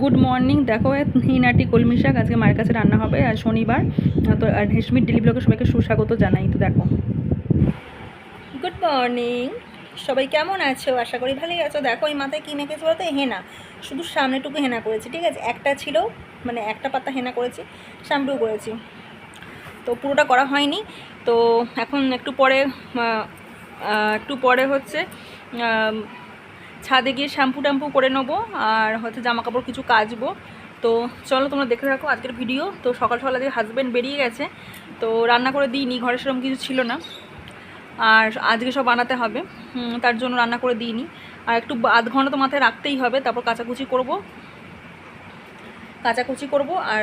Good morning. দেখো হিনাটি কলমি শাক আজকে মায়ের কাছে রান্না হবে আর শনিবার। তো আর হেসমিট ডেলি ব্লগে সবাইকে সুস্বাগত জানাই, তো দেখো। Good morning. সবাই কেমন আছো? আশা করি ভালোই আছো। দেখো, এই মাথায় কী মেখেছি বলতো? হেনা। শুধু সামনেটুকু হেনা করেছি, ঠিক আছে? একটা ছিল মানে একটা পাতা হেনা করেছি সামনেটুকু করেছি। তো পুরোটা করা হয়নি। তো এখন একটু পরে একটু পরে হচ্ছে ছাদে গিয়ে শ্যাম্পু ট্যাম্পু করে নেব আর হচ্ছে জামা কাপড় কিছু কাচবো। তো চলো তোমরা দেখে থাকো আজকের ভিডিও তো সকাল সকাল আজকে হাজব্যান্ড বেরিয়ে গেছে। তো রান্না করে দিইনি, ঘরে সেরকম কিছু ছিল না। আর আজকে সব বানাতে হবে। তার জন্য রান্না করে দিইনি। আর একটু আধ ঘণ্টা তো মাথায় রাখতেই হবে। তারপর কাচাকুচি করব। কাচাকুচি করব আর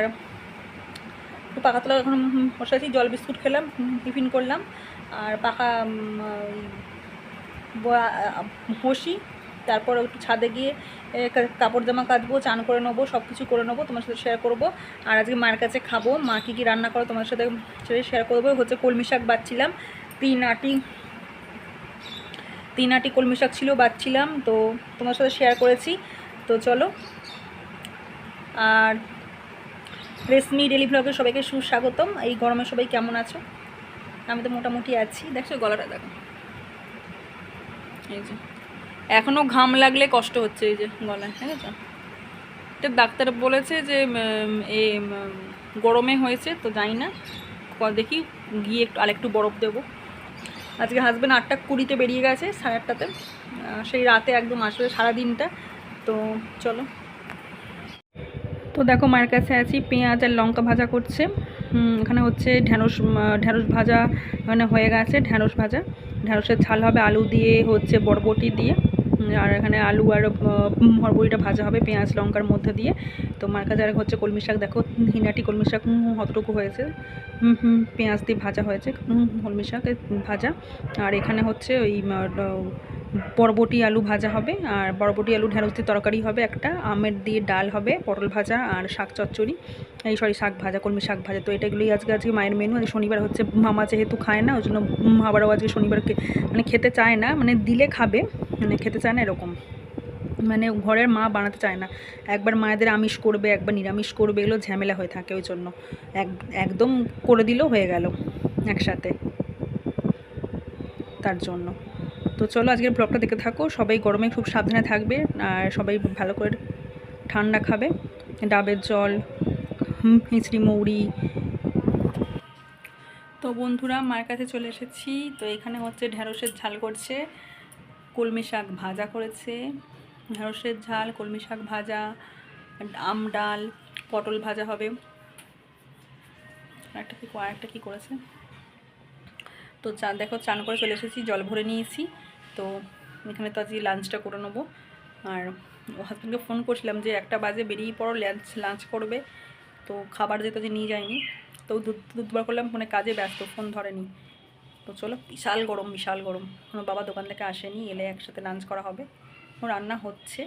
একটু পাকা তোলা এখন বসে জল বিস্কুট খেলাম টিফিন করলাম। আর পাকা বসি। তারপর একটু ছাদে গিয়ে কাপড় জামা কাচবো, চান করে নেব সব কিছু করে নেব, তোমার সাথে শেয়ার করব। আর আজকে মায়ের কাছে খাব, মা কী কী রান্না করো তোমার সাথে সেটাই শেয়ার করব। হচ্ছে কলমি শাক বাচ্ছিলাম তিন আটি তিন আটি কলমি শাক ছিল, বাচ্ছিলাম, তো তোমার সাথে শেয়ার করেছি। তো চলো। আর রেশমি ডেলি ব্লগে সবাইকে সুস্বাগতম। এই গরমে সবাই কেমন আছো? আমি তো মোটামুটি আছি। দেখছ গলাটা, দেখো। এই যে। এখনও ঘাম লাগলে কষ্ট হচ্ছে এই যে গলায় ঠিক আছে এটা ডাক্তার বলেছে যে এ গরমে হয়েছে তো জানি না দেখি গিয়ে একটু আরেকটু বরফ দেবো। আজকে হাজব্যান্ড আটটা কুড়িতে বেরিয়ে গেছে সাড়ে আটটাতে সেই রাতে একদম আসবে সারা দিনটা তো চলো। তো দেখো মায়ের কাছে আছি, পেঁয়াজ আর লঙ্কা ভাজা করছে। এখানে হচ্ছে ঢ্যাঁড়স ঢ্যাঁড়স ভাজা মানে হয়ে গেছে ঢ্যাঁড়স ভাজা। ঢ্যাঁড়সের ছাল হবে আলু দিয়ে, হচ্ছে বরবটি দিয়ে। আর এখানে আলু আর উম, ভাজা হবে পেঁয়াজ লঙ্কার মধ্যে দিয়ে। তো মার কাছে আর হচ্ছে কলমি শাক দেখো হিনাটি কলমি শাক উম, কতটুকু হয়েছে। পেঁয়াজ দিয়ে ভাজা হয়েছে কলমি শাক ভাজা। আর এখানে হচ্ছে ওই বরবটি আলু ভাজা হবে আর বরবটি আলু ঢেঁড়স দিয়ে তরকারি হবে একটা আমের দিয়ে ডাল হবে পটল ভাজা আর শাক চচ্চড়ি। এই সরি শাক ভাজা কলমি শাক ভাজা। তো এটাগুলোই আজকে আজকে মায়ের মেনু আজকে শনিবার হচ্ছে মামা যেহেতু খায় না ওই জন্য আবারও আজকে শনিবার কে- মানে খেতে চায় না মানে দিলে খাবে। মানে খেতে চায় না এরকম। মানে ঘরের মা বানাতে চায় না। একবার মায়েদের আমিষ করবে, একবার নিরামিষ করবে, এগুলো ঝামেলা হয়ে থাকে ওই জন্য। এক, একদম করে দিলেও হয়ে গেল একসাথে। তার জন্য। তো চলো আজকের ব্লগটা দেখে থাকো। সবাই গরমে খুব সাবধানে থাকবে আর সবাই ভালো করে ঠান্ডা খাবে। ডাবের জল মিছরি মৌরি। তো বন্ধুরা, মার কাছে চলে এসেছি। তো এখানে হচ্ছে ঢ্যাঁড়সের ঝাল করছে। কলমি শাক ভাজা করেছে। ঢ্যাঁড়সের ঝাল, কলমি শাক ভাজা, আম ডাল, পটল ভাজা হবে। একটা কি আরেকটা কী করেছে? তো চা, দেখো চান করে চলে এসেছি, জল ভরে নিয়েছি। তো এখানে তো আজকে লাঞ্চটা করে নেব। আর হাজব্যান্ডকে ফোন করছিলাম যে একটা বাজে বেরিয়ে পড়ো লাঞ্চ লাঞ্চ করবে। তো খাবার যেহেতু যে নিয়ে যায়নি, তো দুধ দুধবার করলাম, ফোনে কাজে ব্যস্ত ফোন ধরেনি। তো চলো, বিশাল গরম বিশাল গরম। আমার বাবা দোকান থেকে আসেনি, এলে একসাথে লাঞ্চ করা হবে। ও রান্না হচ্ছে।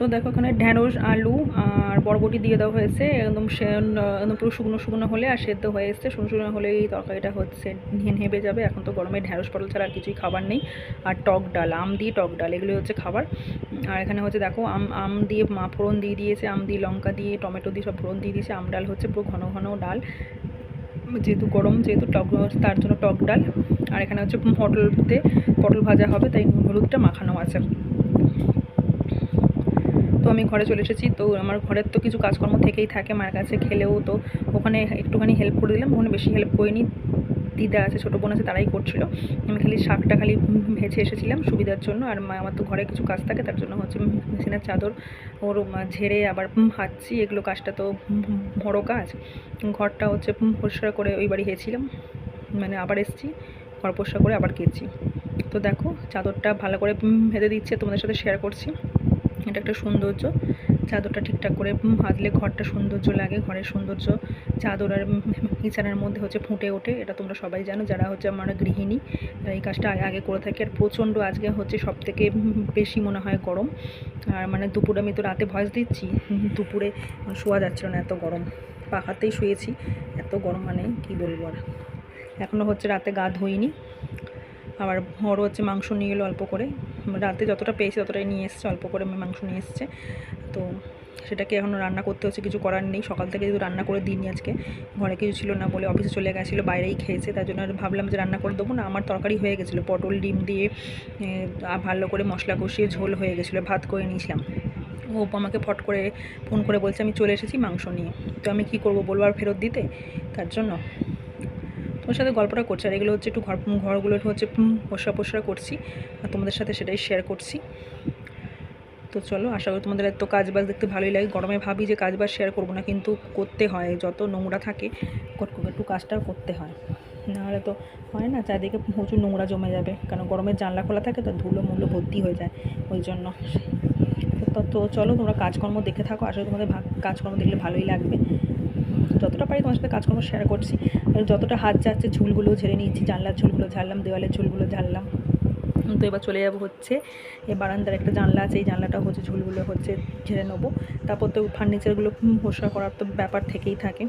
তো দেখো এখানে ঢ্যাঁড়স, আলু আর বরবটি দিয়ে দেওয়া হয়েছে। একদম একদম পুরো শুকনো শুকনো হলে আর সেদ্ধ হয়ে এসছে। শুকনো শুকনো হলেই তরকারিটা হচ্ছে। নেবে যাবে। এখন তো গরমে ঢ্যাঁড়স, পটল ছাড়া আর কিছুই খাবার নেই। আর টক ডাল, আম দিয়ে টক ডাল এগুলো হচ্ছে খাবার। আর এখানে হচ্ছে দেখো, আম আম দিয়ে মা ফোড়ন দিয়ে দিয়েছে। আম দিয়ে লঙ্কা দিয়ে, টমেটো দিয়ে সব ফোড়ন দিয়ে দিয়েছে। আম ডাল হচ্ছে পুরো ঘন ঘন ডাল। যেহেতু গরম, যেহেতু টক, তার জন্য টক ডাল। আর এখানে হচ্ছে পটলতে, পটল ভাজা হবে, তাই হলুদটা মাখানো আছে। তো আমি ঘরে চলে এসেছি। তো আমার ঘরের তো কিছু কাজকর্ম থেকেই থাকে, মার কাছে খেলেও তো ওখানে একটুখানি হেল্প করে দিলাম। ওখানে বেশি হেল্প করিনি। দিদা আছে, ছোটো বোন আছে, তারাই করছিল। আমি খালি শাকটা খালি ভেজে এসেছিলাম সুবিধার জন্য। আর মা, আমার তো ঘরে কিছু কাজ থাকে, তার জন্য হচ্ছে মেশিনের চাদর, ওর ঝেড়ে আবার হাঁচছি এগুলো কাজটা তো বড় কাজ। ঘরটা হচ্ছে পরিষ্কার করে ওই বাড়ি গেছিলাম। মানে আবার এসেছি, ঘর পরিষ্কার করে আবার গেছি। তো দেখো, চাদরটা ভালো করে ভেজে দিচ্ছে, তোমাদের সাথে শেয়ার করছি। এটা একটা সৌন্দর্য। চাদরটা ঠিকঠাক করে হাতলে ঘরটা সৌন্দর্য লাগে, ঘরের সৌন্দর্য। চাদর আর বিছানার মধ্যে হচ্ছে ফুটে ওঠে, এটা তোমরা সবাই জানো, যারা হচ্ছে আমার গৃহিণী। এই কাজটা আগে করে থাকে। আর প্রচণ্ড আজকে হচ্ছে সব থেকে বেশি মনে হয় গরম। আর মানে দুপুরে আমি তো রাতে ভয়েস দিচ্ছি, দুপুরে শোয়া যাচ্ছিল না এত গরম। পাখাতেই শুয়েছি, এত গরম মানে কি বলব আর। এখনও হচ্ছে রাতে গা ধুইনি। আবার বড় হচ্ছে মাংস নিয়ে এলো অল্প করে। রাতে যতটা পেয়েছে ততটাই নিয়ে এসছে, অল্প করে মাংস নিয়ে এসছে। তো সেটাকে এখনও রান্না করতে হচ্ছে, কিছু করার নেই। সকাল থেকে যেহেতু রান্না করে দিইনি আজকে, ঘরে কিছু ছিল না বলে অফিসে চলে গেছিল, বাইরেই খেয়েছে, তার জন্য ভাবলাম যে রান্না করে দেবো না। আমার তরকারি হয়ে গেছিল, পটল, ডিম দিয়ে ভালো করে মশলা কষিয়ে ঝোল হয়ে গেছিল, ভাত করে নিয়েছিলাম। ও আমাকে ফট করে ফোন করে বলছে, আমি চলে এসেছি মাংস নিয়ে। তো আমি কী করব, বলব আর ফেরত দিতে? তার জন্য তোমার সাথে গল্পটা করছি আর এগুলো হচ্ছে একটু ঘর ঘরগুলো হচ্ছে পোষা পোষা করছি। আর তোমাদের সাথে সেটাই শেয়ার করছি। তো চলো, আশা করি তোমাদের এত কাজ বাজ দেখতে ভালোই লাগে। গরমে ভাবি যে কাজ বাজ শেয়ার করব না, কিন্তু করতে হয়। যত নোংরা থাকে, কট- একটু কাজটাও করতে হয়। নাহলে তো হয় না, চারিদিকে প্রচুর নোংরা জমে যাবে। কারণ গরমের জানলা খোলা থাকে তো ধুলো মুলো ভর্তি হয়ে যায় ওই জন্য। তো চলো, তোমরা কাজকর্ম দেখে থাকো। আসলে তোমাদের কাজকর্ম দেখলে ভালোই লাগবে। যতটা পারি তোমার সাথে কাজকর্ম শেয়ার করছি। আর যতটা হাত যাচ্ছে ঝুলগুলো ঝেড়ে নিচ্ছি জানলার ঝুলগুলো ঝাড়লাম, দেওয়ালের ঝুলগুলো ঝাড়লাম। তো এবার চলে যাব হচ্ছে, এই বারান্দার একটা জানলা আছে, এই জানলাটা হচ্ছে ঝুলগুলো হচ্ছে ঝেড়ে নেব। তারপর তো ফার্নিচারগুলো পরিষ্কার করার তো ব্যাপার থেকেই থাকে।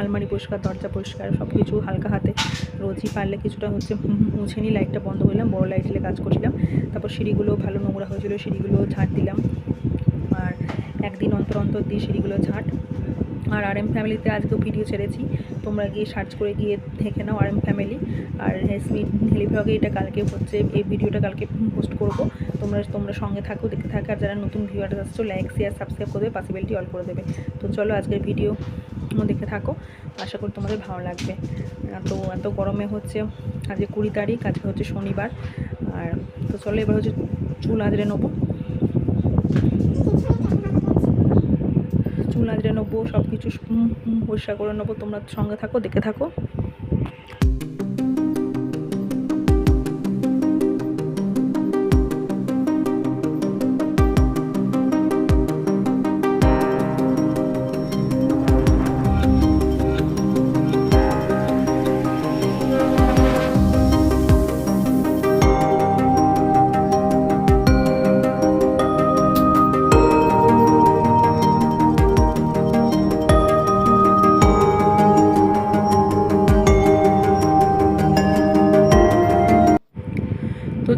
আলমারি পরিষ্কার, দরজা পরিষ্কার সব কিছু হালকা হাতে রোজই পারলে কিছুটা হচ্ছে মুছে নিই লাইটটা বন্ধ করলাম, বড় লাইট দিলে কাজ করছিলাম। তারপর সিঁড়িগুলো ভালো নোংরা হয়েছিল, সিঁড়িগুলো ঝাঁট দিলাম। আর একদিন অন্তর অন্তর দিয়ে সিঁড়িগুলো ঝাঁট আর আর এম ফ্যামিলিতে আজকেও ভিডিও ছেড়েছি। তোমরা গিয়ে সার্চ করে গিয়ে দেখে নাও আর এম ফ্যামিলি আর হেসমি হেলিভ্লগে এটা কালকে হচ্ছে, এই ভিডিওটা কালকে পোস্ট করব। তোমরা তোমরা সঙ্গে থাকো, দেখতে থাকো। আর যারা নতুন ভিউয়ার আসছো লাইক শেয়ার সাবস্ক্রাইব করে পাশে অল করে দেবে। তো চলো আজকের ভিডিও দেখতে থাকো। আশা করি তোমাদের ভালো লাগবে। তো এত গরমে হচ্ছে আজকে কুড়ি তারিখ, আজকে হচ্ছে শনিবার। আর তো চলো এবার হচ্ছে চুল আজরে নেব। আজরে নেব সব কিছু পরিষ্কার করে নেব তোমরা সঙ্গে থাকো দেখে থাকো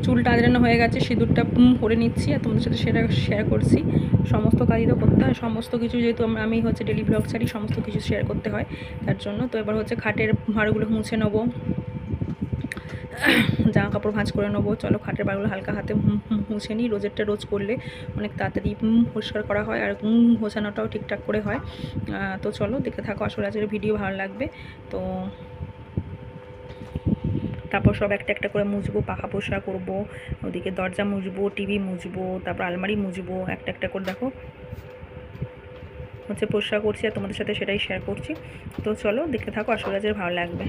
চুলটা আজরানো হয়ে গেছে, সিঁদুরটা উম করে নিচ্ছি আর তোমাদের সাথে সেটা শেয়ার করছি। সমস্ত কাজই তো করতে হয়, সমস্ত কিছু যেহেতু আম- হচ্ছে ডেলি ব্লগ ছাড়ি, সমস্ত কিছু শেয়ার করতে হয় তার জন্য। তো এবার হচ্ছে খাটের ভাঁড়গুলো মুছে নেব। জামা কাপড় ভাঁজ করে নেব। চলো খাটের বাড়িগুলো হালকা হাতে মুছে নিই। রোজেরটা রোজ করলে অনেক তাড়াতাড়ি পরিষ্কার করা হয় আর গোছানোটাও ঠিকঠাক করে হয়। তো চলো দেখতে থাকো। আসলে আজকের ভিডিও ভালো লাগবে। তো তারপর সব একটা একটা করে মুছবো, পাখা পোষা করব, ওদিকে দরজা মুছবো, টিভি মুছবো, তারপর আলমারি মুছবো, একটা একটা করে দেখো। হচ্ছে পোষা করছি আর তোমাদের সাথে সেটাই শেয়ার করছি। তো চলো দেখতে থাকো, আশা করি ভালো লাগবে।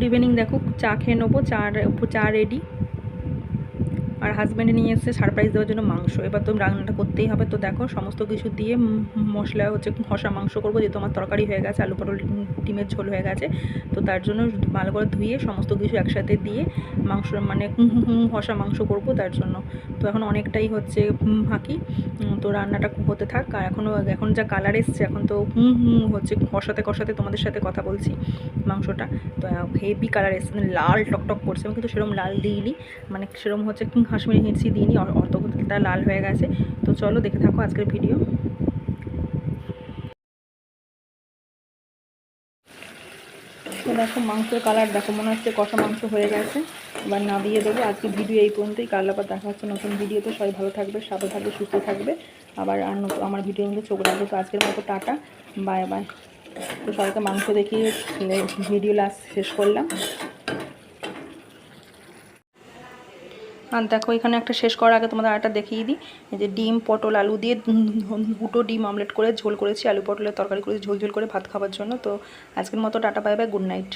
গুড ইভিনিং দেখো চা খেয়ে নেব চা চা রেডি আর হাজব্যান্ড নিয়ে এসেছে সারপ্রাইজ দেওয়ার জন্য মাংস। এবার তো রান্নাটা করতেই হবে। তো দেখো, সমস্ত কিছু দিয়ে মশলা হচ্ছে কষা মাংস করব, যেহেতু আমার তরকারি হয়ে গেছে, আলু পটল, ডিমের ঝোল হয়ে গেছে। তো তার জন্য ভালো করে ধুয়ে সমস্ত কিছু একসাথে দিয়ে মাংস মানে কষা মাংস করব তার জন্য। তো এখন অনেকটাই হচ্ছে ফাঁকি তো রান্নাটা হতে থাক। আর এখনও এখন যা কালার এসছে, এখন তো হুম হুম, হচ্ছে কষাতে কষাতে তোমাদের সাথে কথা বলছি মাংসটা। তো হেভি কালার এসছে মানে লাল টকটক করছে, আমি কিন্তু সেরকম লাল দিইনি। মানে সেরকম হচ্ছে কাশ্মীরি মির্চি দিইনি অর্ধটা লাল হয়ে গেছে। তো চলো দেখে থাকো আজকের ভিডিও। দেখো মাংসের কালার দেখো মনে হচ্ছে কষা মাংস হয়ে গেছে। এবার নামিয়ে দেবো। আজকে ভিডিও এই পর্যন্তই। কাল আবার দেখা হচ্ছে নতুন ভিডিওতে সবাই ভালো থাকবে সাথে থাকবে, সুস্থ থাকবে। আবার আর নতুন, আমার ভিডিওর মধ্যে চোখ রাখবে। তো আজকের মতো টাটা। বাই বাই তো সবাইকে মাংস দেখিয়ে ভিডিও লাস্ট শেষ করলাম। আর দেখো, এখানে একটা শেষ করার আগে তোমাদের আরেকটা দেখিয়ে দিই। এই যে ডিম, পটল, আলু দিয়ে দুটো ডিম আমলেট করে ঝোল করেছি। আলু পটলের তরকারি করেছি, ঝোল ঝোল করে ভাত খাওয়ার জন্য। তো আজকের মতো tata bye bye good night